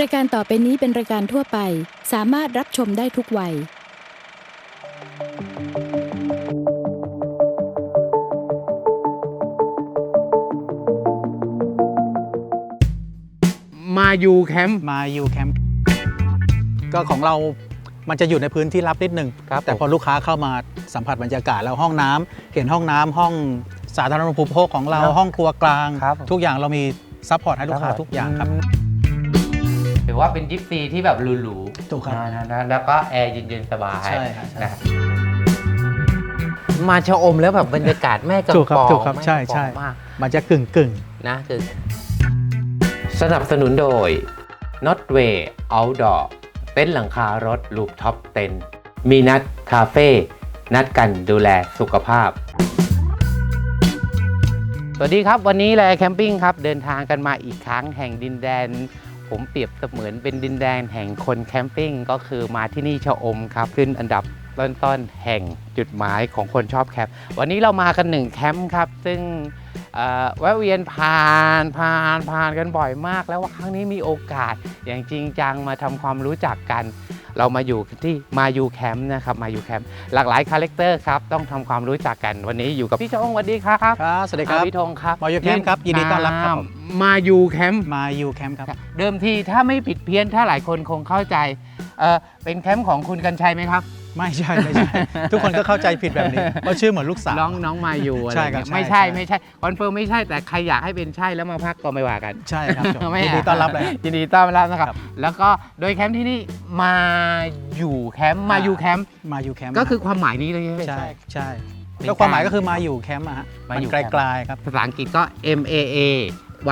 รายการต่อไปนี้เป็นรายการทั่วไป สามารถรับชมได้ทุกวัย มาอยู่แคมป์มาอยู่แคมป์ก็ของเรามันจะอยู่ในพื้นที่รับนิดนึงครับแต่พอลูกค้าเข้ามาสัมผัสบรรยากาศแล้วห้องน้ำเห็นห้องน้ำห้องสาธารณูปโภคของเราครับห้องครัวกลาง ครับ ทุกอย่างเรามีซัพพอร์ตให้ลูกค้าทุกอย่างครับ ถือว่าเป็นยิปซีที่แบบหรูถูกครับ นะนะนะแล้วก็แอร์เย็นๆสบายใช่ครับใช่ นะมาชะอมแล้วแบบบรรยากาศแม่กำถูกครับปองถูกครับแม่ใช่กำปองใช่ มากมันจะกึ่งกึ่งนะคือสนับสนุนโดย Notway Outdoor เต็นท์หลังคารถลูปท็อปเต็นมีนัดคาเฟ่นัดกันดูแลสุขภาพ สวัสดีครับวันนี้แลแคมปิ้งครับ เดินทางกันมาอีกครั้งแห่งดินแดน ผมเปรียบเสมือนเป็นดินแดนแห่งคนแคมปิ้งก็คือมาที่นี่ชะอมครับ ขึ้นอันดับต้นๆแห่งจุดหมายของคนชอบแคมป์วันนี้เรามากันหนึ่งแคมป์ครับ ซึ่ง แวะเวียนผ่านผ่านผ่านกันบ่อยมาก แล้วว่าครั้งนี้มีโอกาสอย่างจริงจังมาทำความรู้จักกัน เรามาอยู่ที่มายูแคมป์นะครับมายูแคมป์หลากหลายคาแรคเตอร์ครับต้องทำความรู้จักกันวันนี้อยู่กับพี่ชะอมสวัสดีครับครับสวัสดีครับอ่าพี่ธงครับมายูแคมป์ครับยินดีต้อนรับครับผมมายูแคมป์มาอยู่แคมป์ครับเดิมทีถ้าไม่ผิดเพี้ยนถ้าหลายคนคงเข้าใจเออเป็นแคมป์ของคุณกันชัยไหมครับ ไม่ใช่ไม่ใช่ ทุกคนก็เข้าใจผิดแบบนี้ว่าชื่อเหมือนลูกสาว น้องน้องมาอยู่อะไรใช่ครับเงี้ยใช่ไม่ใช่ใช่ ไม่ใช่คอนเฟิร์มไม่ใช่แต่ใครอยากให้เป็นใช่แล้วมาพักก็ไม่ว่ากัน ใช่ครับผมไม่ยินดีต้อนรับเลย ยินดีต้อนรับนะครับ ครับแล้วก็โดยแคมป์ที่นี่มาอยู่แคมป์มาอยู่แคมป์มาอยู่แคมป์ก็คือความหมายนี้เลยใช่ไหม ใช่ใช่เป็นก็ความหมายการก็คือมาอยู่แคมป์อะฮะมามันอยู่ไกแคมป์ ลๆครับ ภาษาอังกฤษก็ M A A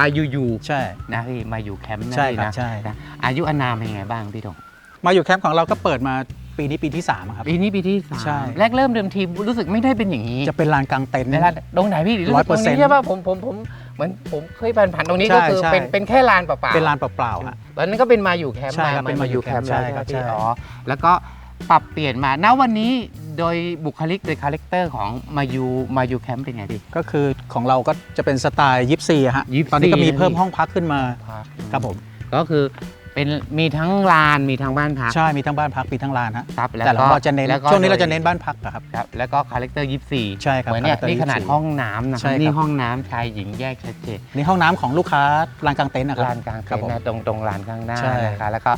Y U U ใช่ นะพี่มาอยู่แคมป์นั่นใช่เองครับนะใช่ นะอายุอานามเป็นยังไงบ้างพี่ธงมาอยู่แคมป์ของเราก็เปิดมา ปีนี้ปีที่3อะครับ ปีนี้ปีที่สามใช่ แรกเริ่มเดิมทีรู้สึกไม่ได้เป็นอย่างนี้จะเป็นลานกลางเต็นท์ ในร้านตรงไหนพี่ร้อยเปอร์เซ็นต์ใช่ป่ะผมผมผมเหมือนผมเคยผ่านผ่านตรงนี้ใช่ก็คือใช่ เป็นเป็นแค่ลานเปล่าๆเป็นลานเปล่าๆฮะ ตอนนั้นก็เป็นมาอยู่แคมป์ใช่ครับมาเป็นมาอยู่แคมป์แล้วใช่ครับพี่ใช่อ๋อแล้วก็ปรับเปลี่ยนมาณวันนี้โดยบุคลิกโดยคาแรคเตอร์ของมาอยู่มาอยู่แคมป์เป็นไงพี่ ก็คือของเราก็จะเป็นสไตล์ยิปซีอะฮะยิปซีตอนนี้ก็มีนะเพิ่มพี่ห้องพักขึ้นมาครับผม ก็คือ เป็นมีทั้งลานมีทั้งบ้านพัก ใช่มีทั้งบ้านพักมีทั้งลานฮะครับแล้วแต่เราก็ก็จะเน้นแล้วก็ช่วงนี้โดเรายจะเน้นบ้านพักอะครับ ครับแล้วก็คาแรคเตอร์ยิปซีใช่ครับเหมือนเนี่ย character นี่ขนาด24ห้องน้ำนะคใช่รับครับ นี่ห้องน้ำชายหญิงแยกชัดเจนนี่ห้องน้ำของลูกค้าลานกลางเต็นท์นะครับ ลานกลางครับเต็นผมท์นะตรงตรงลานข้างหน้าใช่ นะคะแล้วก็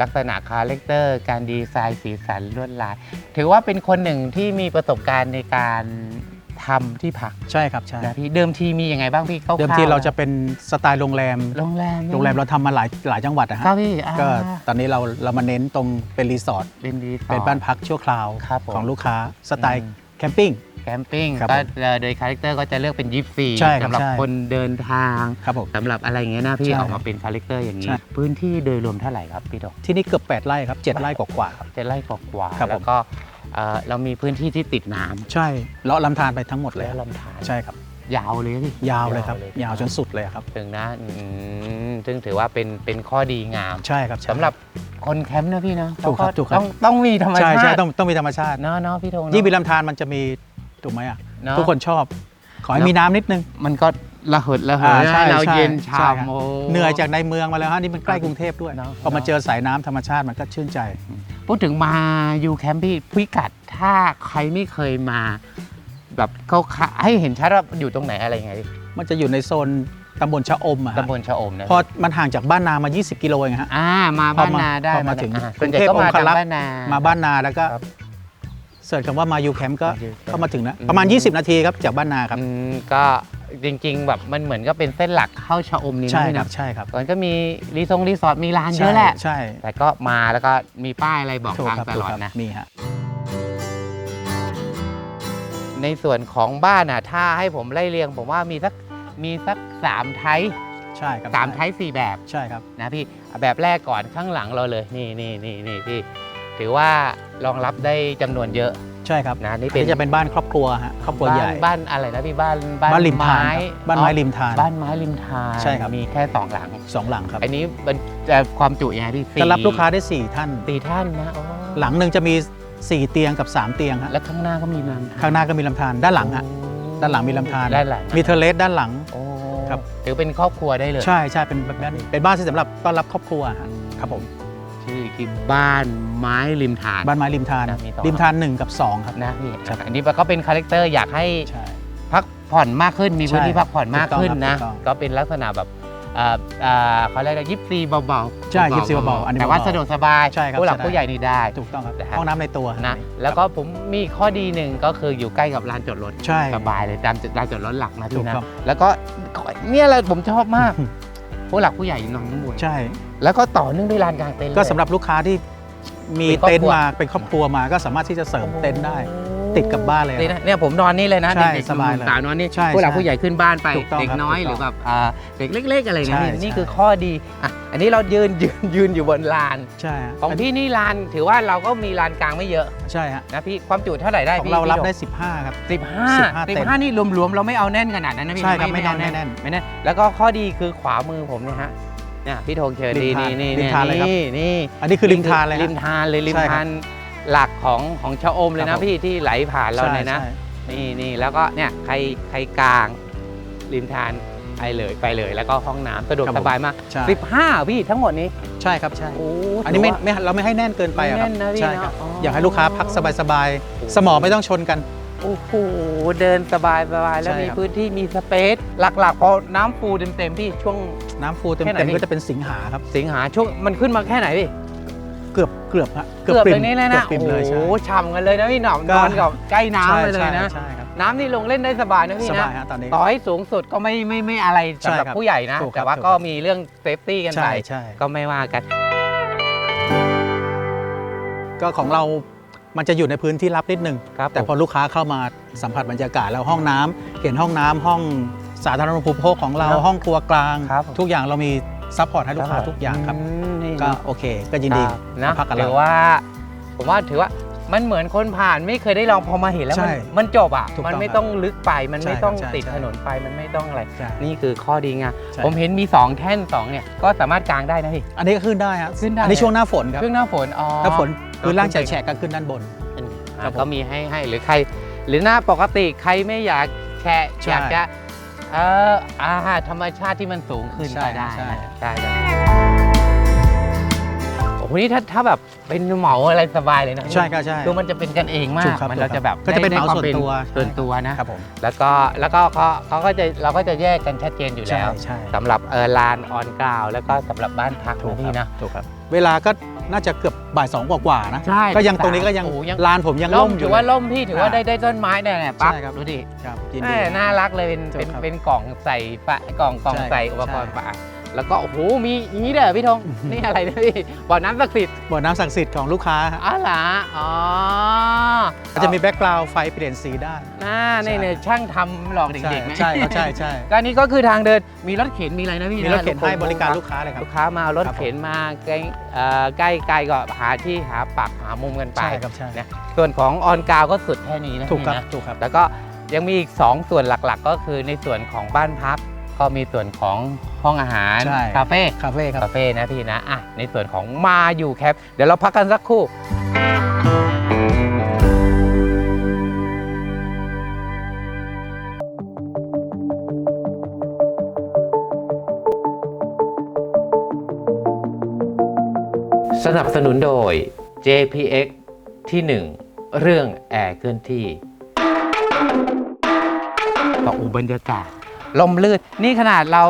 ลักษณะคาแรคเตอร์การดีไซน์สีสันลวดลาย ถือว่าเป็นคนหนึ่งที่มีประสบการณ์ในการ ทำที่พักใช่ครับใช่นะพี่เดิมทีมียังไงบ้างพี่คร่าวๆเดิมทีเราจะเป็นสไตล์โรงแรม โรงแรมโรงแรมเราทำมาหลายหลายจังหวัดนะครัฮะบพี่อ่าก็ตอนนี้เราเรามาเน้นตรงเป็นรีสอร์ทเป็นรีสอร์ท เป็นบ้านพักชั่วคราวครับผมของลูกค้าสไตล์อืม แคมปิ้ง แคมปิ้งครับก็ผมเอ่อโดยคาแรคเตอร์ก็จะเลือกเป็นยิปซีใช่ครับสำหรับใช่ คนเดินทางครับผม สำหรับอะไรอย่างเงี้ยนะพี่ใช่ออกมาเป็นคาแรคเตอร์อย่างนี้ ใช่ พื้นที่โดยรวมเท่าไหร่ครับพี่ดอกที่นี่เกือบ 8 ไร่ครับ 7 ไร่กว่าๆครับ เจ็ดไร่กว่าๆครับผม แล้วก็ เอ่อเรามีพื้นที่ที่ติดน้ำใช่เลาะลำธารไปทั้งหมดเลยแล้วลำธารใช่ครับ ยาวเลยพี่ยาวเลยครับ ยาวจนสุดเลยครับ ถึงนะอืมซึ่งถือว่าเป็นเป็นข้อดีงามใช่ครับใช่ สำหรับคนแคมป์นะพี่นะถูกครับเขาถูกครับ ต้องต้องมีธรรมใช่ชาใช่ติต้องต้องมีธรรมชาติ เนาะเนาะพี่ธงเนอะยิ่งมีลำธารมันจะมีถูกไหมอะเนาะทุกคนชอบ ขอให้แล้วมีน้ำนิดนึง มันก็ ระเหิดระเหยอ่าใช่ให้เราใช่เย็นใช่ครับชำโอ้ เหนื่อยจากในเมืองมาแล้วฮะนี่มันใกล้กรุงเทพด้วยเนอะ พอมาเจอสายน้ำธรรมชาติมันก็ชื่นใจ พูดถึงมาอยู่แคมป์พี่พิกัดถ้าใครไม่เคยมา แบบเขาให้เห็นชัดว่าอยู่ตรงไหนอะไรยังไงดิมันจะอยู่ในโซนตำบลชะอมอะฮะตำบลชะอมนะพอมันห่างจากบ้านนามา 20 กิโลเองฮะ อ่ามาบ้านนาได้พอมาถึงอ่ส่วนใหญ่ก็มาจากบ้านนา มาบ้านนาแล้วก็ครับเสิร์ชคำว่ามายูแคมป์ก็มายูแคมป์เข้ามาถึงนะอืมประมาณ 20 นาทีครับจากบ้านนาครับ อืมก็ จริง ๆ แบบมันเหมือนก็เป็นเส้นหลักเข้าชะอมนี่นะใช่พี่ครันะบใช่ครับมันก็มีรีสอร์ทรีสอร์ทมีร้านเยอะแหละ ใช่แต่ก็มาแล้วก็มีป้ายอะไรบอกถูกทางครับตถูลกอดครับนะ มีฮะ ในส่วนของบ้านอะถ้าให้ผมไล่เรียง ผมว่ามีสักมีสักสามไทป์ใช่ครับสามไทป์สี่แบบใช่ครับ นะพี่เอาแบบแรกก่อนข้างหลังเราเลยนี่นี่นี่นี่พี่ถือว่ารองรับได้จำนวนเยอะ ใช่ครับนะนี่อันเป็นนี้จะเป็นบ้านครอบครัวฮะครอบครัวใหญ่บ้านบ้านอะไรนะพี่บ้านบ้านริมทานไม้ครับบ้านไม้ริมทาน บ้านไม้ริมทานใช่ครับมีแค่สองหลังสองหลังครับอันนี้มันจะความจุยังไงพี่สี่จะรับลูกค้าได้ 4 ท่านสี่ท่านนะโอ้หลังหนึ่งจะมี 4 เตียงกับ 3 เตียงฮะแล้วข้างหน้าก็มีลำธารข้างหน้าก็มีลำธารด้านหลังฮะโอ้ด้านหลังมีลำธารด้านหลังมีเทอร์เลสด้านหลังโอ้ครับถือเป็นครอบครัวได้เลย ใช่ใช่เป็นแบบนั้นเป็นบ้านที่สำหรับต้อนรับครอบครัวฮะอืมครับผม ชื่อคือบ้านไม้ริมทาน บ้านไม้ริมทานนะมีสองริมทาน 1 กับ 2 ครับ นะพี่ครับ อันนี้ก็เป็นคาแรคเตอร์อยากให้ใช่ พักผ่อนมากขึ้นมีพื้นที่ใช่พักผ่อนมากขึ้นนะ ถูกต้องครับก็เป็นลักษณะแบบเอ่อเอ่อเขาเรียกอะไรยิปซีเบาๆใช่ยิปซีเบาๆอันนี้แต่ว่าเบาๆสะดวกสบายใช่ครับผู้หลักใช่ได้ ผู้ใหญ่นี่ได้ ถูกต้องครับ นะฮะ ห้องน้ำในตัวนะแล้วก็ผมมีข้อดีหนึ่งก็คืออยู่ใกล้กับลานจอดรถใช่ สบายเลยตามลานจอดรถหลักนะถูพี่กนะครับแล้วก็เนี่ยแหละผมชอบมาก ผู้หลักผู้ใหญ่นอนข้างบนใช่ แล้วก็ต่อเนื่องด้วยลานกลางเต็นท์ก็สำหรับลูกค้าที่มีเป็นครอบครัวเต็นท์มาเป็นครอบครัวมาก็สามารถที่จะเสริมเต็นท์ได้ ติดกับบ้านเลยนี่นะเนี่ยผมนอนนี่เลยนะใช่เด็กๆสบายเลยสาวนอนนี่ใช่ผู้หลักใช่ผู้ใหญ่ขึ้นบ้านไปถูกต้องเด็กครับน้อยถูกหต้องรือแบบอ่าเด็กเล็ก ๆ อะไรนะใช่นี่นี่ใช่คือข้อดี อะอันนี้เรายืนยืนยืนอยู่บนลาน ใช่ฮะของพี่นี่ลานถือว่าเราก็มีลานกลางไม่เยอะใช่ฮะนะพี่ความจุเท่าไหร่ได้ของพี่เรารับพี่โได้ 15 ครับสิบห้า15สิบเต็มห้านี่รวมๆเราไม่เอาแน่นขนาดนั้นนะพี่ใช่ครับเอาไม่แน่นไม่แน่นไม่แน่นแล้วก็ข้อดีคือขวามือผมเนี่ยฮะเนี่ยพี่ธงเชิญรินี่มทานนี่นี่ริมทานเลยครับ นี่นี่อันนี้คือริมทานเลยริฮะมทานเลยริมใช่ครับทานหลักของของชะอมเลยครันะบผม พี่ที่ไหลผ่านเราใช่เลยนะ ใช่ นี่นี่แล้วก็เนี่ยใครใครกลางริมทาน ไปเลยไปเลย แล้วก็ห้องน้ำสะดวกครับสผมบายมาก ใช่ 15 พี่ทั้งหมดนี้ใช่ครับใช่ โอ้อันนี้ไม่ถืว่า ไม่เราไม่ให้แน่นเกินไปอะครับไม่แน่นนะพี่ใช่ครับ เนอะอ๋ออ อยากให้ลูกค้าพักสบายๆ สมองไม่ต้องชนกัน โอ้โหเดินสบายสบายแล้วใช่มีครับ พื้นที่มีสเปซหลักๆ พอน้ำฟูเต็มๆพี่ช่วง น้ำฟูเต็มแค่ไหนเต็มพี่ ก็จะเป็นสิงหาครับ สิงหาช่วงมันขึ้นมาแค่ไหนพี่ เกือบเกือบฮะเกือบปริ่เลมยนี่เลยกืนะอบปริ่มโอ้เลยโหใช่ฉ่ำกันเลยนะพี่หนอมก็นอนกับใกล้น้ำไปเลยใช่นะใช่ครับน้ำนี่ลงเล่นได้สบายนะพี่สนะบายฮะตอนนี้ต่อให้สูงสุดก็ไม่ไม่ไม่อะไรสำหรับใช่ครับผู้ใหญ่นะถูกครับแต่ว่าถูกก็ครับมีเรื่องเซฟตี้กันไปใช่ใช่ก็ไม่ว่ากัน ก็ของเรามันจะอยู่ในพื้นที่ลับนิดนึงครับแต่พอลูกค้าเข้ามาสัมผัสบรรยากาศแล้วห้องน้ำเห็นห้องน้ำห้องสาธารณูปโภคของเราครับห้องครัวกลางครับทุกอย่างเรามี ซัพพอร์ตให้ลูกค้าทุกอย่างครับมนี่ก็โอเค ก็ยินดีครับนะพักกับถืเราอว่า ผมว่าถือว่ามันเหมือนคนผ่านไม่เคยได้ลองพอมาเห็นแล้ว มันใช่มันจบอะ ถูกต้องมันไม่ต้องลึกไป มันไม่ใช่ต้องครับใช่ติดใช่ถนนไป มันไม่ต้องอะไร ใช่นี่คือข้อดีไงใช่ ผมเห็นมี 2 แท่น 2 เนี่ย ก็สามารถกางได้นะพี่ อันนี้ก็ขึ้นได้ฮะขึ้นได้ อันนี้ช่วงหน้าฝนครับช่วงหน้าฝน อ๋อ ถ้าฝนพื้นล่างขึ้นแฉะๆก็ขึ้นด้านบนอ่าครับผมก็มีให้ให้หรือใคร หรือหน้าปกติใครไม่อยากแฉะใช่อยากจะ เอออาหารธรรมชาติที่มันสูงขึ้นใช่ก็ได้ใช่ นะใช่ใช่โอ้โหนี่ถ้าถ้าแบบเป็นเหมาอะไรสบายเลยนะใช่ครับใช่ คือมันจะเป็นกันเองมาถูกกครับมันถูกเราครับจะแบบก็จะเป็นได้เหมาได้ควส่วนตัวส่วนตัวนะ ครับผมแล้วก็แล้วก็เขาเขาก็จะเราก็จะแยกกันชัดเจนอยู่ใช่แล้วใช่ สำหรับเออลานออนกราวแล้วก็สำหรับบ้านพักถูกนะคพี่รับนะ ถูกครับ เวลาก็ น่าจะเกือบบ่ายสองกว่าๆนะ ใช่ก็ยังตรงนี้ก็ยังโอ้ยัง ลานผมยังล่ล่มมอถืยู่อว่าเลย ล่มพี่ถือว่าอ่าได้ได้ต้นไม้เนี่ยเนี่ยปั๊บใช่ครับ ดูดิครับยินแหดีม่น่ารักเลยเป็นเป็นครับเป็นกล่องใส่ปะกล่องกล่องใช่ใส่อุปกรณ์ใช่ปะ แล้วก็โอ้โหมีอย่างนี้เด้อพี่ธงนี่อะไรนะพี่บ่อน้ำศักดิ์สิทธิ์บ่อน้ำศักดิ์สิทธิ์ของลูกค้าฮะอ๋อเหรออ๋อก็จะมีแบ็กกราวด์ไฟเปลี่ยนสีได้น่าเนี่ยเนี่ยช่างทำหลอกเด็กๆนะใช่ครับใช่ใช่ก็อันนี้ก็คือทางเดินมีรถเข็นมีอะไรนะพี่มีรถเข็นให้บริการลูลูกกค้าเลยครับลูกค้ามาเอารถครับผมเข็นมาใกล้เอ่อใกล้ไกลก็หาที่หาปักหามุมกันไปใช่ครับใช่นะส่วนของออนกราวก็สุดแค่นี้นะถูกครับพี่นะถูกครับแล้วก็ยังมีอีก 2 ส่วนหลักๆ ก็คือในส่วนของบ้านพัก ก็มีส่วนของห้องอาหารใช่ คาเฟ่คาเฟ่ครับ คาเฟ่นะพี่นะอะในส่วนของมาอยู่แคปเดี๋ยวเราพักกันสักครู่ สนับสนุนโดย JPX ที่ 1 เรื่องแอร์เคลื่อนที่ก็อุบรรยากาศ ลมลื่น นี่ขนาดเรา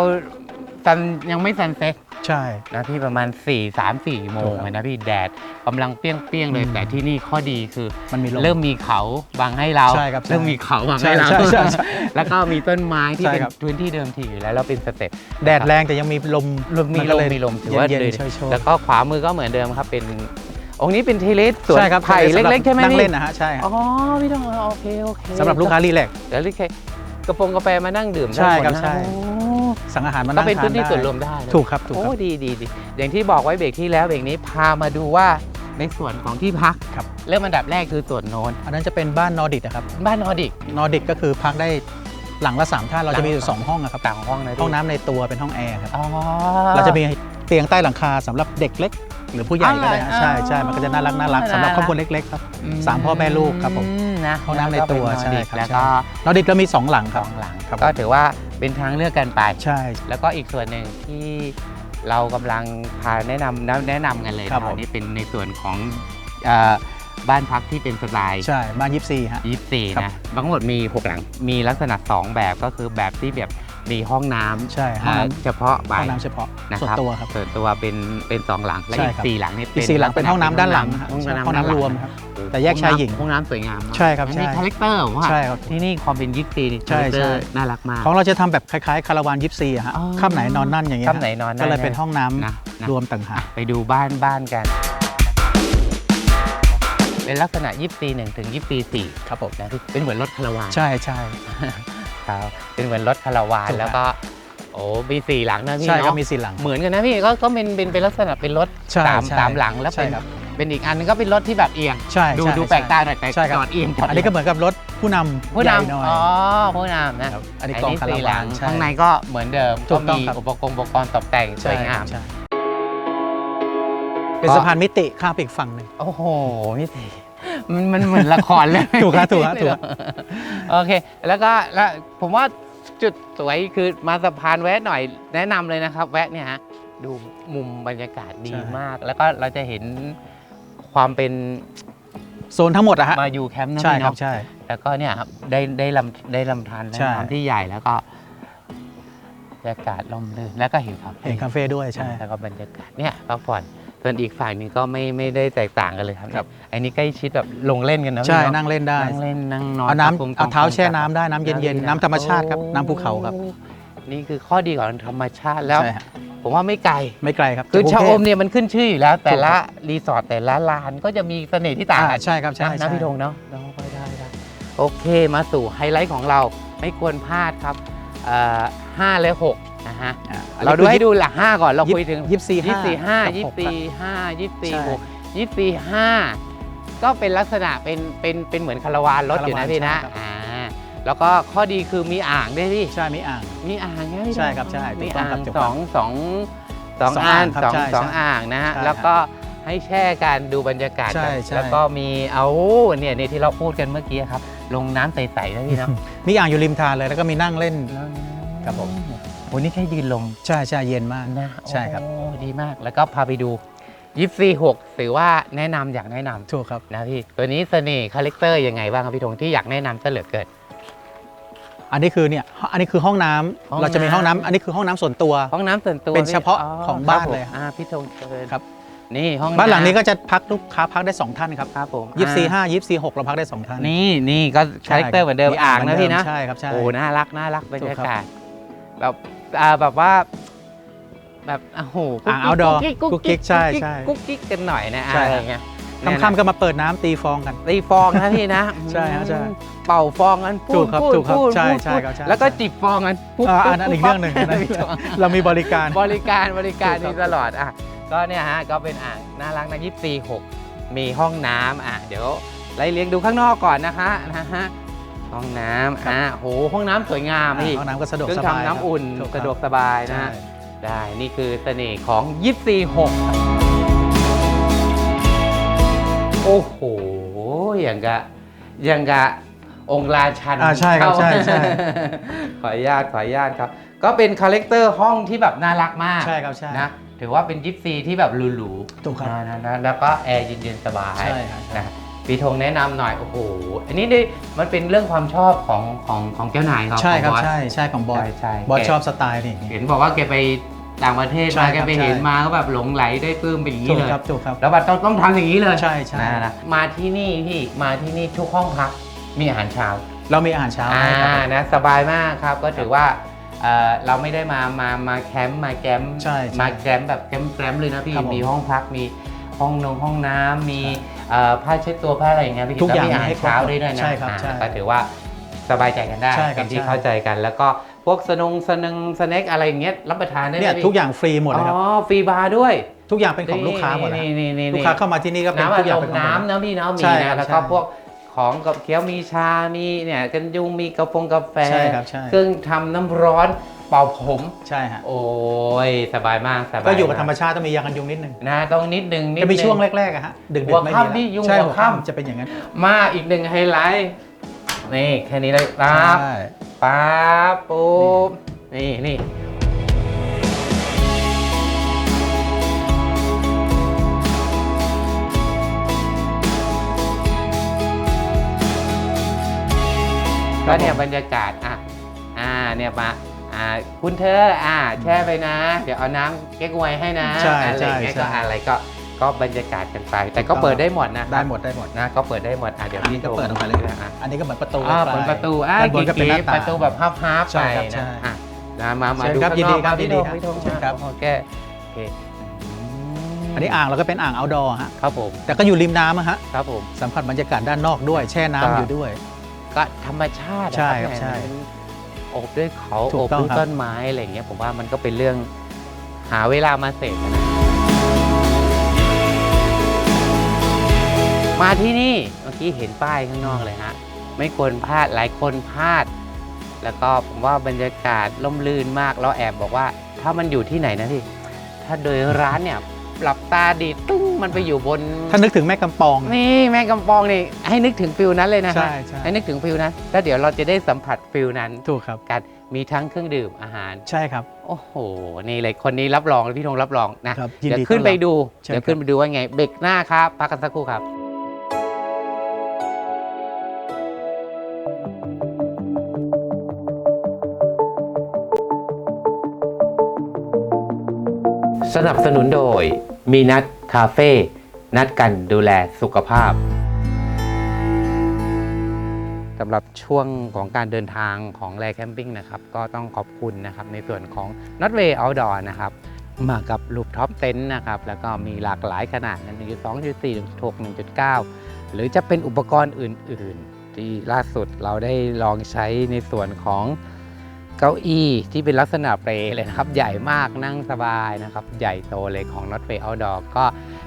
ซันยังไม่ซันเซ็ตใช่ นะพี่ประมาณ 4 3 4 โมงเลยนะพี่แดดกำลังเปรี้ยงๆเลย อืมแต่ที่นี่ข้อดีคือมันมีลมเริ่มมีเขาบังให้เรา ใช่ครับใช่เริ่มมีเขาบังใช่ให้เรา ใช่ใช่ใช่แล้วก็มีต้นไม้ที่ใช่เป็นครับ พื้นที่เดิมทีอยู่แล้วเราเป็นสเต็ป แดดแรงแต่ยังมีลมลมมีนลก็มเลยมีลมถือว่าเย็นเลยๆช่วยๆแล้วก็ขวามือก็เหมือนเดิมครับ เป็นองค์นี้เป็นเทเลสสวนใช่ครับไผ่เล็กๆใช่ไหมนั่งพี่เล่นนะฮะใช่ฮะอ๋อพี่ต้องโอเคโอเคสำหรับลูกค้ารีแลกซ์ แล้วลูกค้า กระโปรงกาแฟมานั่งดื่มใช่ได้หมดครับนะใช่ โอ้สั่งอาหารมาก็นั่งเป็นทาพื้นนที่ได้ส่วนรวมได้เลยถูกครับถูกโอ้ครับ ดีดีดีอย่างที่บอกไว้เบรกที่แล้วเบรกนี้พามาดูว่าในส่วนของที่พักครับ เริ่มอันดับแรกคือส่วนโน้นอันนั้นจะเป็นบ้านนอร์ดิกนะครับบ้านนอร์ดิก นอร์ดิกก็คือพักได้หลังละสามท่านเราจะมีอยู่หลังละ สองห้องอะครับต่างห้องนะพี่ห้องน้ำในตัวเป็นห้องแอร์ครับอ๋อเราจะมีเตียงใต้หลังคาสำหรับเด็กเล็ก หรือผู้ใหญ่ก็ได้อ๋อฮะใช่ใช่มันก็จะน่ารักน่ารักน่ารัก สำหรับครอบครัวเล็กๆครับสามพ่อแม่ลูกครับผม อืนะห้องน้ำในตัวแล้วก็เป็นใช่ครับแล้วใช่ก็นอร์ดิกเรามีสองหลังคสรับ องหลังครับ ก็ถือว่าเป็นทางเลือกกันไป ใช่ แล้วก็อีกส่วนหนึ่งที่เรากำลังพาแนะนำแนะนำกันเลยครับนะผม นี่เป็นในส่วนของเอ่อบ้านพักที่เป็นสไตล์ใช่บ้านยิปซีฮะ ยี่สี่ครับ นะทั้งหมดมี 6 หลังมีลักษณะ 2 แบบก็คือแบบที่แบบ มีห้องน้ำใช่ห้องเอ่อน้ำ เฉพาะไปห้องน้ำเฉพาะนะส่วนครับตัวครับ ส่วนตัวเป็นเป็นสองหลังและใช่อีกครับ สี่หลังนี่อีกสี่หลังเป็นห้องน้ำด้านหลังฮะห้องห้น้ำองด้านหน้ำลัรวมครับแต่แยกชายหญิงห้องน้ำสวยงามมากใช่ครับอันใช่นี้คาแรคเตอร์ผมว่าใช่ครับ ที่นี่ความเป็นยิปซีนี่ใช่คาแรคเตอร์ใช่ น่ารักมาก ของเราจะทำแบบคล้ายๆคาราวานยิปซีอะฮะอ๋อ ค่ำไหนนอนนั่นอย่างเงี้ยค่ำไหนนอนนั่นก็เลยเป็นห้องน้ำนะนะรวมต่างหาก ไปดูบ้านบ้านกัน เป็นลักษณะยิปซีหนึ่งถึงยิปซีสี่ครับผมนะเป็นเหมือนรถคาราวาน ใช่ใช่ ครับเป็นเหมือนรถคาราวานถูกครับแล้วก็ โอ้มีสี่หลังนะพี่ใช่ครับเนาะมีสี่หลัง เหมือนกันนะพี่ก็ก็เป็นเป็นเป็นลักษณะเป็นรถใช่สามใช่สามหลังแล้วใช่เป็นครับ เป็นอีกอันนึงก็เป็นรถที่แบบเอียง ใช่ดูใช่ดูใช่แปลกตาหน่อยแต่ใช่ครับจอดเอียงจดอันนี้ก็เหมือนกับรถผู้นำผู้ใหญ่นำหน่อยอ๋อผู้นำนะ ครับอันนี้กองคาราวานสี่หลังใช่ ข้างในก็เหมือนเดิมถูก็กต้องมีครับ อุปกรณ์อุปกรณ์ตกแต่งสวยงาม ใช่เป็นสะพานมิติข้ามไปอีกฝั่งหนึ่ง โอ้โหพี่ตี มันมันเหมือนละครเลยถูกครับถูกครับถูกครับ โอเค แล้วก็แล้วผมว่าจุดสวยคือมาสะพานแวะหน่อยแนะนำเลยนะครับ แวะเนี่ยฮะดูมุมบรรยากาศดีมาก แล้วก็เราจะเห็นความเป็นโซนทั้งหมดอะฮะมาอยู่แคมป์นะใช่พี่ครับเนาะใช่ แล้วก็เนี่ยครับได้ได้ลำได้ลำธารใช่ น้ำที่ใหญ่แล้วก็บรรยากาศลมลื่นแล้วก็เห็นครับ เห็นคาเฟ่ด้วยใช่ แล้วก็บรรยากาศเนี่ยพักผ่อน ส่วนอีกฝ่ายหนึงก็ไม่ไม่ได้แตกต่างกันเลยครับครับ อันนี้ใกล้ชิดแบบลงเล่นกันนะใช่พี่เาะนั่งเล่นได้นั่งเล่นนั่งนอนเอาน้ำตะคุ่มเอาเท้าแช่ตะคุ่มน้ำได้น้ำเย็นๆน้ำธรรมชาติครับโอ้น้ำภูเขาครับนี่คือข้อดีของธรรมชาติแล้ว ใช่ฮะผมว่าไม่ไกล ไม่ไกลครับคือจากชะกรุงอเทมพเนี่ยมันขึ้นชื่ออยู่แล้ว แต่ถูกละครับรีสอร์ทแต่ละลานก็จะมีเสน่ห์ที่ต่างอ่ากันใช่ครับใช่นะใช่นะพี่ธงเนาะเนาะก็ได้ได้โอเคมาสู่ไฮไลท์ของเราไม่ควรพลาดครับเอ่อห้าและหก นะฮะอ่เราดูให้ดูหลักห้าก่อนเราคุยถึงยี่สิบสี่ยี่สี่ห้ากับยี่หกสี่ห้ายี่สี่ใช่หกยี่สี่ห้าก็เป็นลักษณะเป็นเป็นเป็นเหมือนคาราวานรถอยู่นะคาราวานพี่นะใช่ครับอ่าแล้วก็ข้อดีคือมีอ่างด้วยพี่ใช่มีอ่าง มีอ่างไงพี่ใช่ครับใช่ถูมีกต้องอ่าครับงถูกสต้อองงสองสองสองอ่างอ่างครับสองใช่สองใช่อ่างนะฮะใช่แล้วก็ให้แช่การดูบรรยากาศใช่กันใช่แล้วก็มีเอาเนี่ยเนี่ยที่เราพูดกันเมื่อกี้ครับ ลงน้ำใสๆนะพี่เนาะมีอ่างอยู่ริมทานเลยแล้วก็มีนั่งเล่นครับผม โอ้นี่แค่ยืนลงใช่ใช่เย็นมาก นะใช่ครับ โอ้ดีมากแล้วก็พาไปดูยิปซีหกถือว่าแนะนำอยากแนะนำถูกครับ นะพี่ ตัวนี้เสน่ห์คาแรคเตอร์ยังไงบ้างครับพี่ธงที่อยากแนะนำซะเหลือเกิน อันนี้คือเนี่ยอันนี้คือห้องน้ำห้องเราจะมีน้ำห้องน้ำอันนี้คือห้องน้ำส่วนตัว ห้องน้ำส่วนตัวเป็นเฉพาะพี่ของคบ้านผมเลยอ่าพี่ธงเชิญครับ นี่ห้องบ้านหลังนี้ำก็จะพักลูกค้าพักได้สองท่านครับครับผมยี่สี่อ่ห้ายี่สี่หกเราพักได้สองท่านนี่นี่ก็คาแรคเตอร์เหมือนเดิมอ่างนะพี่นะ ใช่ครับใช่ โอ้ น่ารัก น่ารักบรรถูกยาครับ กาศแบบ อ่าแบบว่า แบบโอ้โหอ่าง outdoor กุ๊กกุ๊กกิ๊กิ๊กกใช่ใช่ กุ๊กกิ๊กกันหน่อยนะใช่อะไรอย่างเงี้ยเนี่ยนะค่ำๆก็มาเปิดน้ำตีฟองกัน ตีฟองนะพี่นะใช่ฮะใช่เป่าฟองกันพูถูดกครับพูดถูกครับพูดใช่พูดใช่พูดครับใช่แล้วก็ใช่ จิบฟองกันปุ๊บอ่าปุ๊บอันนั้นอีกปุ๊เรื่องหนึ่งปั๊บนะเรามีบริการ บริการบริการถูกครับนี่ตลอดอะก็เนี่ยฮะก็เป็นอ่างน่ารักนะยี่ปีหกมีห้องน้ำอะเดี๋ยวไล่เลี้ยงดูข้างนอกก่อนนะคะนะฮะ ห้องน้ำอะโหห้องน้ำสวยงามพี่ห้องน้ำก็สะดวกเครื่อสงบายทำน้ำอุ่นถูครับสะดวกสบายนะใช่ฮะได้นี่คือเสน่ห์ของยี่ปีหกโอ้โห อย่างกะอย่างกะองค์ราชันอ่าใช่ครับเข้าใช่ใช่ขออนุญาตขออนุญาตครับ ก็เป็นคาแรคเตอร์ห้องที่แบบน่ารักมากใช่ครับใช่นะถือว่าเป็นยิปซีที่แบบหรูๆถูกครับนะนะนะแล้วก็แอร์เย็นๆสบายใช่ครับใช่นะ ปีธงแนะนำหน่อย โอ้โห อันนี้นี่มันเป็นเรื่องความชอบของของของเจ้านายเขาใช่ครับของอส ใช่ใช่ของบอสใช่ใช่บอสแก ชอบสไตล์นี่ เห็นบอกว่าแกไปต่างประเทศใช่มาครับแกไปเห็นใช่ มาก็แบบหลงไหลได้ปลื้มเป็นอย่างถูนี้กเลย ครับถูกครับ แล้วบัดต้องต้องทำอย่างนี้เลยใช่ใช่ นะนะมาที่นี่พี่มาที่นี่ทุกห้องพักมีอาหารเช้า เรามีอาหารเช้าอ่าให้ครับผมนะสบายมากครับก็ถือว่าเอ่อเราไม่ได้มามามาแคมป์มาแคมป์ใช่ใช่มาแคมป์แบบแคมป์แคมป์เลยนะพี่ครับผมมีห้องพักมีห้องนงห้องน้ำมีเอ่อ ผ้าเช็ดตัวผ้าอะไรอย่างเงี้ยพี่ทุกอย่างแล้วมีอาหารให้ครบเช้าด้วยด้วยนะใช่ครับอ่าใช่ก็ถือว่าสบายใจกันได้ใช่ครับเป็นที่ใช่ เข้าใจกัน แล้วก็พวกสนงสนึงสแน็คอะไรอย่างเงี้ยรับประทานได้ไหมเนี่ยพี่ทุกอย่างฟรีหมดเลยครับอ๋อฟรีบาร์ด้วยทุกอย่างเป็นของลูกค้าหมดเลยนี่นี่นี่ลูกค้าเข้ามาที่นี่ก็เป็นน้ำทุอักดอย่างลเป็นมของหมดเลยน้ำนะพี่เนาะมีใช่ครันะบแล้วก็ใช่พวกของกับเคี้ยวมีชามีเนี่ยกันยุงมีกาแฟกาแฟ ใช่ครับใช่ เครื่องทำน้ำร้อน เป่าผม ใช่ฮะโอ้ยสบายมากสบายก็อยู่กับธรรมมากชาติต้องมียากันยุงนิดนึงนะต้องนิดนึงนิดจะมีนึงช่วงแรกๆอะฮะดึกหัวๆไม่ค่ำมีนี่ยุงใช่หัหัววค่ำค่ำจะเป็นอย่างนั้น มาอีกหนึ่งไฮไลท์นี่แค่นี้เลยปั๊บใช่ปั๊บปุ๊บนี่นี่ก็เนี่ยบรรยากาศอะอ่าเนี่ยมา อ่าคุณเธออ่าแช่ไปนะ เดี๋ยวเอาน้ำเก๊กฮวยให้นะใช่อะไรอย่างเงี้ยใช่ก็ใช่ อะไรก็ก็บรรยากาศกันไป แต่ก็เปิดได้หมดนะได้หมดได้หมด นะก็เปิดได้หมดอะเดี๋ยวอันนี้ก็เปิดออกมาเลยอะ อันนี้ก็เหมือนประตูอ่าไปเหมือนประตูอ่าด้านบนก็เป็นหน้าก๋ๆต่าง ประตูแบบฮาร์ฟๆใช่ไปครับใช่นะอะนะมามาเชิญดูครับข้างนอกยินดีครับพี่ยินดีธงครับพี่ธงเชิญครับโอเคโอเคอันนี้อ่างเราก็เป็นอ่าง outdoor ฮะ ครับผมแต่ก็อยู่ริมน้ำอะฮะ ครับผม สัมผัสบรรยากาศด้านนอกด้วย แช่น้ำก็อยู่ด้วย ก็ธรรมชาติอะใช่ครับแหมใช่ มันโอบด้วยเขาถูโอกบต้องด้วยครับ ต้นไม้อะไรอย่างเงี้ยผมว่ามันก็เป็นเรื่องหาเวลามาเสพกันนะมาที่นี่เมื่อกี้เห็นป้ายข้างนอกเลยฮะไม่ควรพลาดหลายคนพลาด แล้วก็ผมว่าบรรยากาศล่มลื่นมากแล้วแอบบอกว่า ถ้ามันอยู่ที่ไหนนะพี่ถ้าโดยร้านเนี่ย หลับตาดีดตึ้งมันไปอยู่บน ถ้านึกถึงแม่กำปอง นี่แม่กำปองนี่ให้นึกถึงฟิลนั้นเลยนะฮะใช่ใช่ให้นึกถึงฟิลนั้น แล้วเดี๋ยวเราจะได้สัมผัสฟิลนั้นถูกครับ กันมีทั้งเครื่องดื่มอาหาร ใช่ครับ โอ้โห นี่เลยคนนี้รับรองพี่ธงรับรองนะครับยินเดี๋ยวดีขึ้นไปต้อนรับดูเชิญเดี๋ยวขึ้นครับไปดูว่าไง เบรกหน้าครับพักกันสักครู่ครับ สนับสนุนโดย มีนัดคาเฟ่นัดกันดูแลสุขภาพสำหรับช่วงของการเดินทางของแรแคมปิ้งนะครับ ก็ต้องขอบคุณนะครับในส่วนของ n o t w a y Outdoor นะครับมากับลูปท็อปเต็นท์นะครับ แล้วก็มีหลากหลายขนาดนะ1.2 1.4 1.6 1.9 หรือจะเป็นอุปกรณ์อื่น ๆ ที่ล่าสุดเราได้ลองใช้ในส่วนของ เก้าอี้ที่เป็นลักษณะเปรเลยนะครับ ใหญ่มากนั่งสบายนะครับ ใหญ่โตเลยของ n o t w a y Outdoor ก็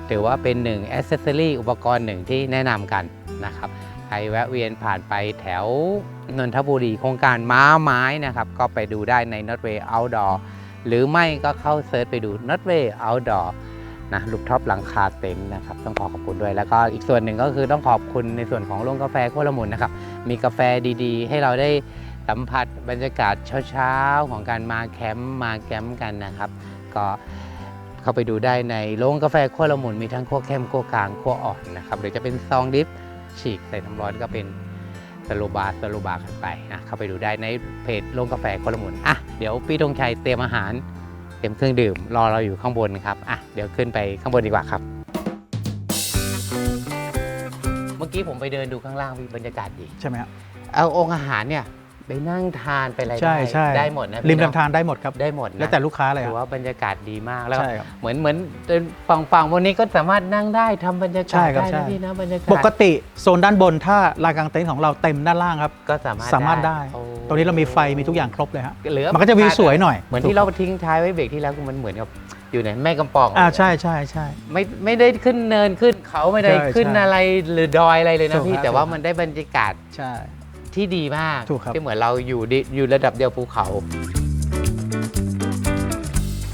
ถือว่าเป็นหนึ่งอ c เซ s ซอรี่อุปกรณ์หนึ่งที่แนะนำกันนะครับ ใครแวะเวียนผ่านไปแถวนนทบุรีโครงการม้าไม้นะครับ ก็ไปดูได้ใน n o t w a y Outdoor หรือไม่ก็เข้าเซิร์ชไปดู n o t w a y Outdoor นะลูกท็อปหลังคาเต็นท์นะครับ ต้องขอขอบคุณด้วย แล้วก็อีกส่วนหนึ่งก็คือต้องขอบคุณในส่วนของโรงกาแฟขั้วละมุนนะครับ มีกาแฟดีๆ ให้เราได้ สัมผัสบรรยากาศเช้าๆ ของการมาแคมป์มาแคมป์กันนะครับ ก็เข้าไปดูได้ในโรงกาแฟขั้วละมุนมีทั้งขั้วเข้มขั้วกลางขั้วอ่อนนะครับหรือจะเป็นซองดิฟฉีกใส่น้ำร้อนก็เป็นสโลบาร์สโลบาร์กันไปนะเข้าไปดูได้ในเพจโรงกาแฟโคลมุนอะเดี๋ยวพี่ธงชัยเตรียมอาหารเตรียมเครื่องดื่ม รอเราอยู่ข้างบนครับอะเดี๋ยวขึ้นไปข้างบนดีกว่าครับ เมื่อกี้ผมไปเดินดูข้างล่างมีบรรยากาศดีใช่ไหมครับเอาองค์อาหารเนี่ย ไปนั่งทานไปอะไรใช่ได้ใช่ได้หมดนะริมพี่เอะลำธารได้หมดครับ ได้หมดนะแล้วแต่ลูกค้าเลยคถืรัอบว่าบรรยากาศดีมากแล้วก็ใช่ครับเหมือนเหมือนเดินฝั่งฝั่งบนนี้ก็สามารถนั่งได้ทำบรรยากาใช่ศครับได้ใช่ นะพี่นะบรรยากาศปกติโซนด้านบนถ้าลานกลางเต็นท์ของเราเต็มด้านล่างครับ ก็สามารถสามารถได้ โอ้ตรงนี้เรามีไฟมีทุกอย่างครบเลยฮะ เหลือมันก็จะวิวสวยหน่อยเหมือนที่เราทิ้งท้ายไว้เบรกที่แล้วคือมันเหมือนกับอยู่ในแม่กำปองอ่าใช่ใช่ใช่ ไม่ไม่ได้ขึ้นเนินขึ้นเขาไม่ได้ใช่ขึ้นใช่อะไรหรือดอยอะไรเลยนะถูกพี่ ครับแต่ว่าถูก มันได้บรรยากาศ ใช่ ที่ดีมากถูกครับ ที่เหมือนเราอยู่ดิอยู่ระดับเดียวภูเขา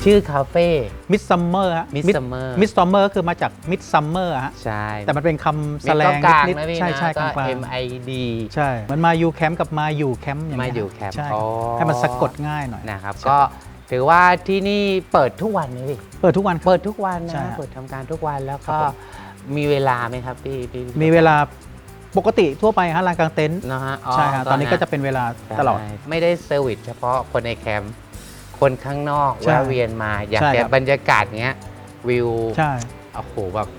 ชื่อคาเฟ่ มิดซัมเมอร์ฮะมิสซัมเมอร์มิดซัมเมอร์คือมาจากมิดซัมเมอร์ฮะ ใช่แต่มันเป็นคำแสมีลก็งกลางนิดนะพี่ๆใช่นะใช่กก็ลาง M I D ๆใช่มันมาอยู่แคมป์กับมาอยู่แคมป์อย่างมาเงี้ยอยู่แคมป์ใช่อ๋อ ให้มันสะกดง่ายหน่อย นะครับใช่ก็ถือว่าที่นี่เปิดทุกวันไหมพี่ เปิดทุกวันครับ เปิดทุกวันใช่นะ ฮะ เปิดทำการทุกวันแล้วครัก็บผมมีเวลาไหมครับพี่พี่ มีเวลา ปกติทั่วไปฮะลานกลางเต็นท์นะฮะใช่ครับตอนนี้ก็จะเป็นเวลาตลอดใช่ไม่ได้เซอร์วิสเฉพาะคนในแคมป์คนข้างนอกใช่แวะเวียนมาอยากใช่จะครับบรรยากาศเงี้ยวิวใช่โอ้โหแบบ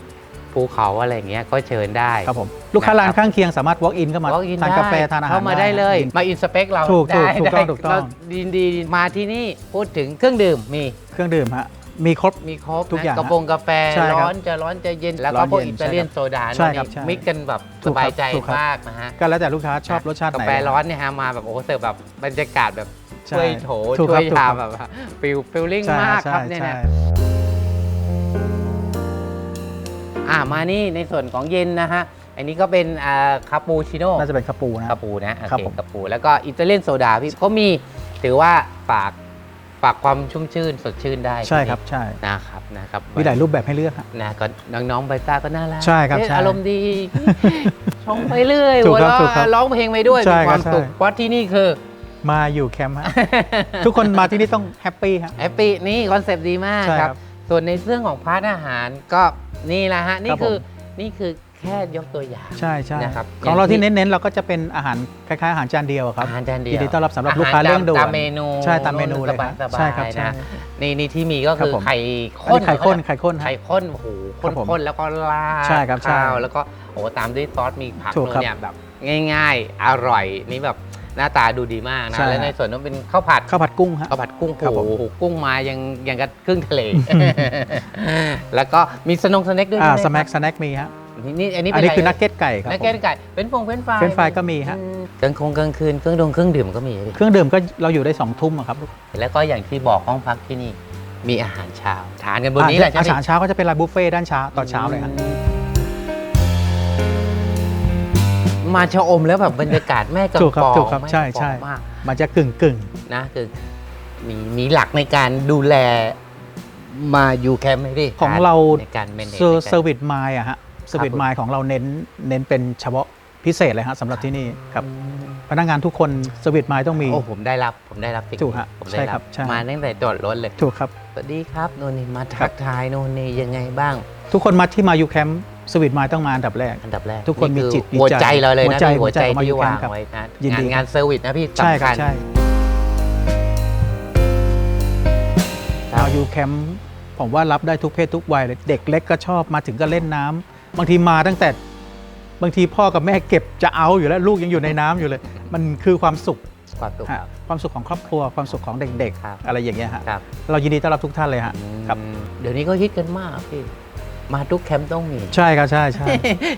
ภูเขาอะไรเงี้ยก็เชิญได้ครับผมลูกค้านะครับร้านข้างเคียงสามารถ walk in เข้ามา Walk in ทานได้กาแฟทานอาหารเข้ามาได้เลยกินมาอินสเปคเราถูกถูกได้ถูกต้องได้ถูกต้องเรายินดีมาที่นี่พูดถึงเครื่องดื่มมีเครื่องดื่มฮะ มีครบ มีครบทุกนะอย่างกระโปรงกาแฟใช่ครับร้อนจะร้อนจะเย็นแล้วร้ก็อนพวกเย็นอิตาเลียนใช่ครับโซดาใช่ครับนี่ใช่มิกกันแบบถูสกครับบายใจถูกครับ มากนะฮะก็แล้วแต่ลูกค้าชอบรสชาติกาไหนแฟร้อนเนี่ยฮะมาแบบโอ้โหเสิร์ฟแบบบรรยากาศแบบใช่ช่วยโถถูกช่ครัวยบถูกคชารับแบบฟิลฟิลลิ่งใช่มากครับใช่เนี่ยใช่ นะ อ่ามานี่ในส่วนของเย็นนะฮะ อันนี้ก็เป็นอ่าคาปูชิโน่น่าจะเป็นคาปูนะ คาปูนะโอครับเคผม คาปู แล้วก็อิตาเลียนโซดาพี่ก็มีถือว่าฝาก ฝากความชุ่มชื่นสดชื่นได้ใช่ครับใช่นะครับนะครับมีหลายรูปแบบให้เลือกฮะนะก็น้องๆไบต้าก็น่ารักใช่ครับเอ๊ะใช่อารมณ์ดีชงไปเรื่อยถูหักวครับเราะถูกครับร้องเพลงไปด้วยใช่มีคครับวามสุขใช่เพราะที่นี่คือมาอยู่แคมป์ฮะทุกคนมาที่นี่ต้องแฮปปี้ฮะแฮปปี้นี่คอนเซปต์ดีมากใช่คครัรับบส่วนในเรื่องของพาร์ทอาหารก็นี่แหละฮะนี่ครับผมคือนี่คือ แค่ยกตัวอย่าง ใช่ใช่นะครับของเราอย่างที่ที่เน้นๆเราก็จะเป็นอาหารคล้ายๆอาหารจานเดียวอะครับอาหารจานเดียวยินดีต้อนรับสำหรับอาลูกค้าตมเร่งด่วนตามเมนูใช่ตามเมนูเลยสบาครับยๆใช่ครับใช่นะนี่นี่ที่มีก็ครับคือผมไข่อันข้นนี้ไข่ข้นไข่ข้นฮะไข่ข้นโอ้โหครับผมข้นๆแล้วก็ราดใช่ครับใช่ข้าวแล้วก็โอ้โหตามด้วยซอสมีผักถูกครับเนี่ยแบบง่ายๆ อร่อยนี่แบบหน้าตาดูดีมากนะใช่และในส่วนนั้นเป็นข้าวผัดข้าวผัดกุ้งฮะข้าวผัดกุ้งครับผมโอ้โหกุ้งมายังยังกับครึ่งทะเล แล้วก็มีสนงสเน็กด้วยอ่าใช่ไหสมแน็คครับสแน็คมีฮะ นี่นี่อันนี้อัเป็นนนี้อะไรคือนักเก็ตไก่ครับนักผมเก็ตไก่เป็นฟงเป็นไฟรายเฟรนช์ฟรายก็มีฮะ อืมกลางคงกลางคืนเครื่องดงเครื่องดื่มก็มีดิเครื่องดื่มก็เราอยู่ได้สองทุ่มอะครับแล้วก็อย่างที่บอกห้องพักที่นี่ มีอาหารเช้าทานกันบนนี้แหละใช่อาไหม หารเช้าก็จะเป็นรายบุฟเฟ่ต์ด้านเช้าตอนเช้าเลยฮะ มาชะอมแล้วแบบบรรยากาศแม่กำถูกครับปองถูกครับแม่ใช่กำปองใช่ มากมันจะกึ่งกึ่งนะคือมีมีหลักในการดูแลมาอยู่แคมป์ไหมพี่ของเราในการเมนเซอร์เซอร์วิสไมล์อะฮะ เซอร์วิสไมล์ของเราเน้นเน้นเป็นเฉพาะพิเศษเลยฮะสำหรับที่นี่ครับพนักงานทุกคนเซอร์วิสไมล์ต้องมี โอ้ผมได้รับผมได้รับสิ่งถูกฮะผมได้ใช่ครับใช่ มาตั้งแต่จอดรถเลย ถูกครับ สวัสดีครับโนนนี่มาครัทับกทายโนนนี่ยังไงบ้าง ทุกคนมาที่มาอยู่แคมป์สวิตไมล์ต้องมาอันดับแรก อันดับแรกทุกคนมีอจิตมีหัวใจใจเราเลยหันะวใจพี่หัวใจหัวใจที่ของมาอยู่วางแคมป์ครับไว้นะยินงาดีนครับ งานเซอร์วิสนะพี่ใช่สำครัคับญ ใช่ครับ มาอยู่แคมป์ผมว่ารับได้ทุกเพศทุกวัยเลยเด็กเล็กก็ชอบมาถึงก็เล่นน้ำ บางทีมาตั้งแต่บางทีพ่อกับแม่เก็บจะเอาอยู่แล้วลูกยังอยู่ในน้ำอยู่เลย มันคือความสุขความสุขฮะครับความสุขของครอบครัวความสุขของเด็กครับ ๆ อะไรอย่างเงี้ยฮะครับเรายินดีต้อนรับทุกท่านเลยฮะครับ อืมเดี๋ยวนี้ก็ฮิตกันมากพี่ มาทุกแคมป์ต้องมีใช่ครับใช่ใช่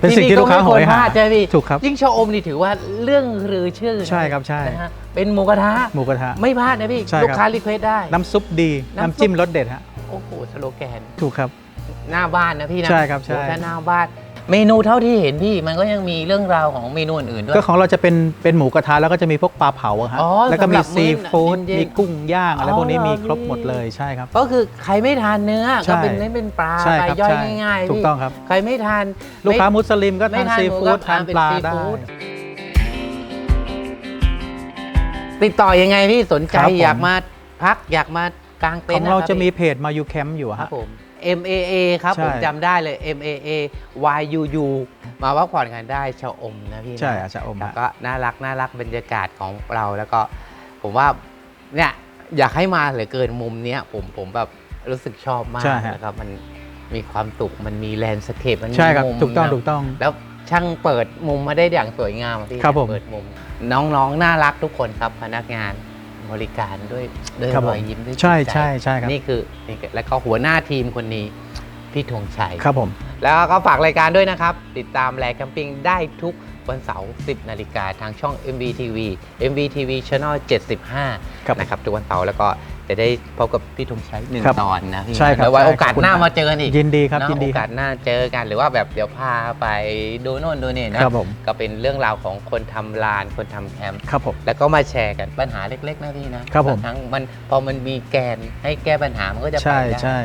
เป็นสิ่งที่ลูกค้าไม่โหยพหาลดใช่ไหมพี่ถูกครับ ยิ่งชะอมนี่ถือว่าเรื่องรือชื่อใช่ครับใช่นะฮะเป็นหมูกระทะหมูกระทะ ไม่พลาดนะพี่ ใช่ครับ ลูกค้ารีเควสได้ น้ำซุปดีน้ำซุป น้ำจิ้มรสเด็ดฮะโอ้โหสโลแกน ถูกครับ หน้าบ้านนะพี่นะใช่ครับใช่ โอ้ถ้าหน้าบ้าน เมนูเท่าที่เห็นพี่มันก็ยังมีเรื่องราวของเมนูอื่นๆด้วย ก็ของเราจะเป็นเป็นหมูกระทะแล้วก็จะมีพวกปลาเผาอะฮะอ๋อแล้วก็มีสำหรับมื้ซีอฟู้ดเย็นๆมีกุ้งย่างอะไรพวกนี้อ๋อมีครบนี่ หมดเลยใช่ครับ ก็คือใครไม่ทานเนื้อใช่ ก็เป็นเน้นเป็นปลาใช่ไปครับย่อยใช่ง่ายๆถูกพี่ต้องครับ ใครไม่ทานลูกค้าไม่มุสลิมก็ไม่ทานทานซีหมูฟู้ดก็ทานเป็นปลาซีได้ฟู้ดติดต่อยังไงพี่สนใจครับผม อยากมาพักอยากมากางเต็ขนองท์เราคบจะมีพี่เพจมาอยู่แคมป์อยู่อะครัฮะบผม MAA ครับใช่ ผมจำได้เลย MAA YUU มาพักผ่อนกันได้ชะอมนะพี่นะ ใช่อาจารย์อมแล้วฮะ ก็น่ารักน่ารักบรรยากาศของเราแล้วก็ผมว่าเนี่ยอยากให้มาเหลือเกินมุมเนี้ยผมผมแบบรู้สึกชอบมากใช่ฮะ นะครับมันมีความสุขมันมีแลนด์สเคปมันมีใช่ครับมุมถูกต้องนะถูกต้อง แล้วช่างเปิดมุมมาได้อย่างสวยงามอะพี่ครับผม เปิดมุม น้องๆ น่ารักทุกคนครับพนักงาน บริการด้วยด้วยครับรผมอยยิ้มด้วยใช่จิตใช่ใช่ครับ นี่คือนี่คือแล้วก็หัวหน้าทีมคนนี้พี่ธงชัย ครับผม แล้วก็ฝากรายการด้วยนะครับ ติดตามแลแคมปิ้งได้ทุกวันเสาร์ 10 นาฬิกาทางช่อง MVTV MVTV Channel 75 ครับ นะครับ ทุกวันเสาร์แล้วก็ จะได้พบกับพี่ธงชัยหนึ่งครับตอนนะพี่ใช่ครับแล้วไว้ใช่โอกาสขอบคุณหน้าครับมาเจอกันอีกยินดีครับนะยินดีโอคการับสหน้าเจอกันหรือว่าแบบเดี๋ยวพาไปดูโน่นดูนี่นะครับผม ก็เป็นเรื่องราวของคนทำลานคนทำแคมป์ครับผม แล้วก็มาแชร์กันปัญหาเล็กๆนะพี่นะครับผมบางครั้งมันพอมันมีแกนให้แก้ปัญหามันก็จะไปใช่ได้ ใช่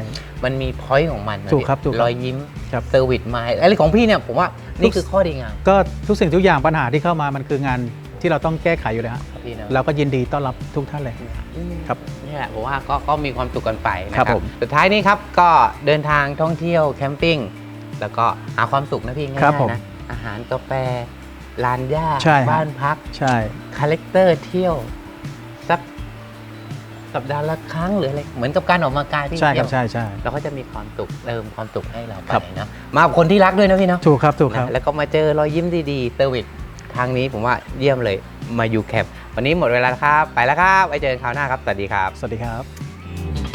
มันมีพอยต์ของมันนะถูกครับพี่ถูกครับรอยยิ้มครับเซอร์วิสมาอะไรของพี่เนี่ยผมว่านี่คือข้อดีงามก็ทุกสิ่งทุกอย่างปัญหาที่เข้ามามันคืองานที่เราต้องแก้ไขอยู่เลยฮะครับพี่นะเราก็ยินดีต้อนรับทุกท่านเลยอืม ครับ นี่แหละผมว่าก็ก็มีความสุขกันไปนะคครัรับบผมสุดท้ายนี้ครับก็เดินทางท่องเที่ยวแคมปิ้งแล้วก็หาความสุขนะพี่ง่าครับยผมๆนะอาหารกาแฟลานหญ้าใช่ฮะบ้านพักใช่ คาแรคเตอร์เที่ยวสักสัปดาห์ละครั้งหรืออะไรเหมือนกับการออกกำลังกายที่ใช่คเที่รัยบวใช่ใช่ เราก็จะมีความสุขเติมความสุขให้เราไปครับนะมากับคนที่รักด้วยนะพี่เนาะ ถูกครับถูกครับ นะแล้วก็มาเจอรอยยิ้มดีๆเซอร์วิสทางนี้ผมว่าเยี่ยมเลยมาอยู่แคมป์ วันนี้หมดเวลาครับ ไปแล้วครับไว้เจอกันคราวหน้าครับ สวัสดีครับ สวัสดีครับ